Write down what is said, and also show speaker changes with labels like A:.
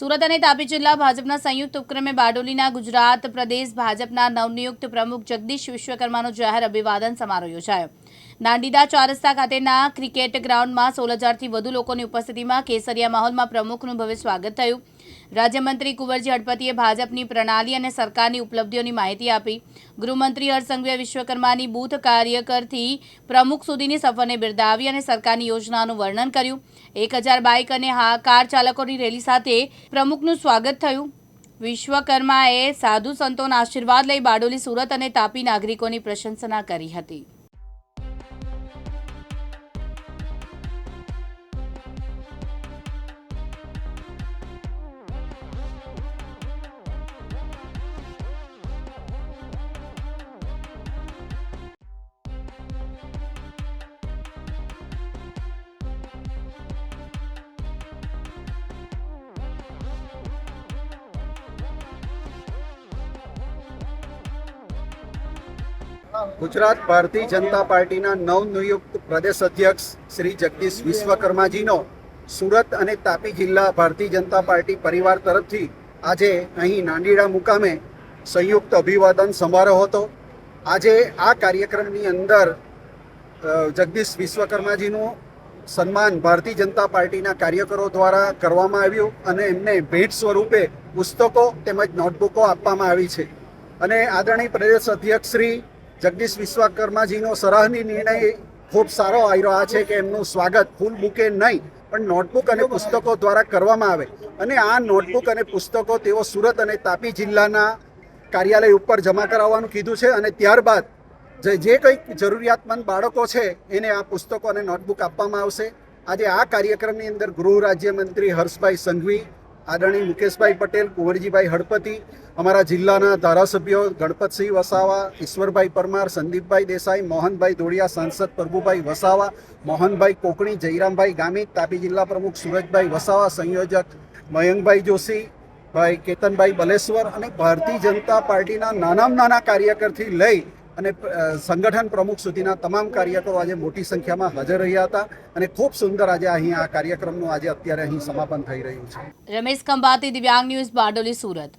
A: સુરત અને તાપી જિલ્લા ભાજપના સંયુક્ત ઉપક્રમે બારડોલીના ગુજરાત પ્રદેશ ભાજપના નવનિયુક્ત પ્રમુખ જગદીશ વિશ્વકર્માનો જાહેર અભિવાદન સમારોહ યોજાયો. દાંડીદા ચાર ખાતેના ક્રિકેટ ગ્રાઉન્ડમાં સોળ હજારથી વધુ લોકોની ઉપસ્થિતિમાં કેસરિયા માહોલમાં પ્રમુખનું ભવ્ય સ્વાગત થયું. રાજ્યમંત્રી કુંવરજી હડપતિએ ભાજપની પ્રણાલી અને સરકારની ઉપલબ્ધિઓની માહિતી આપી. ગૃહમંત્રી હરસંઘવે વિશ્વકર્માની બૂથ કાર્યકરથી પ્રમુખ સુધીની સફરને બિરદાવી અને સરકારની યોજનાનું વર્ણન કર્યું. એક હજાર બાઇક અને હા, કાર ચાલકોની રેલી સાથે પ્રમુખનું સ્વાગત થયું. વિશ્વકર્માએ સાધુ સંતોના આશીર્વાદ લઈ બારડોલી સુરત અને તાપી નાગરિકોની પ્રશંસના કરી હતી.
B: ગુજરાત ભારતીય જનતા પાર્ટીના નવનિયુક્ત પ્રદેશ અધ્યક્ષ શ્રી જગદીશ વિશ્વકર્માજીનો સુરત અને તાપી જિલ્લા ભારતીય જનતા પાર્ટી પરિવાર તરફથી આજે અહીં નાંદીડા મુકામે સંયુક્ત અભિવાદન સમારોહ હતો. આજે આ કાર્યક્રમની અંદર જગદીશ વિશ્વકર્માજીનું સન્માન ભારતીય જનતા પાર્ટીના કાર્યકરો દ્વારા કરવામાં આવ્યું અને એમને ભેટ સ્વરૂપે પુસ્તકો તેમજ નોટબુકો આપવામાં આવી છે. અને આદરણીય પ્રદેશ અધ્યક્ષ શ્રી જગદીશ વિશ્વકર્માજીનો સરાહની નિર્ણય ખૂબ સારો આવ્યો. આ છે કે એમનું સ્વાગત ફૂલ બુકે નહીં, પણ નોટબુક અને પુસ્તકો દ્વારા કરવામાં આવે. અને આ નોટબુક અને પુસ્તકો તેઓ સુરત અને તાપી જિલ્લાના કાર્યાલય ઉપર જમા કરાવવાનું કીધું છે અને ત્યારબાદ જે જે કંઈક જરૂરિયાતમંદ બાળકો છે, એને આ પુસ્તકો અને નોટબુક આપવામાં આવશે. આજે આ કાર્યક્રમની અંદર ગૃહ રાજ્યમંત્રી હર્ષભાઈ સંઘવી આદરણીય મુકેશભાઈ પટેલ, કુંવરજીભાઈ હળપતિ, અમારા જિલ્લાના ધારાસભ્યો ગણપતસિંહ વસાવા, ઈશ્વરભાઈ પરમાર, સંદીપભાઈ દેસાઈ, મોહનભાઈ ધોળિયા, સાંસદ પ્રભુભાઈ વસાવા, મોહનભાઈ કોકણી, જયરામભાઈ ગામિત, તાપી જિલ્લા પ્રમુખ સુરજભાઈ વસાવા, સંયોજક મયંકભાઈ જોશી, ભાઈ કેતનભાઈ બલેશ્વર અને ભારતીય જનતા પાર્ટીના નાનામાં નાના કાર્યકરથી લઈ અને સંગઠન પ્રમુખ સુધીના તમામ કાર્યકરો આજે મોટી સંખ્યામાં હાજર રહ્યા હતા અને ખૂબ સુંદર આજે અહીં આ કાર્યક્રમનું આજે અત્યારે અહીં સમાપન થઈ રહ્યું છે.
A: રમેશ ખંભાતી, દિવ્યાંગ ન્યૂઝ બારડોલી, સુરત.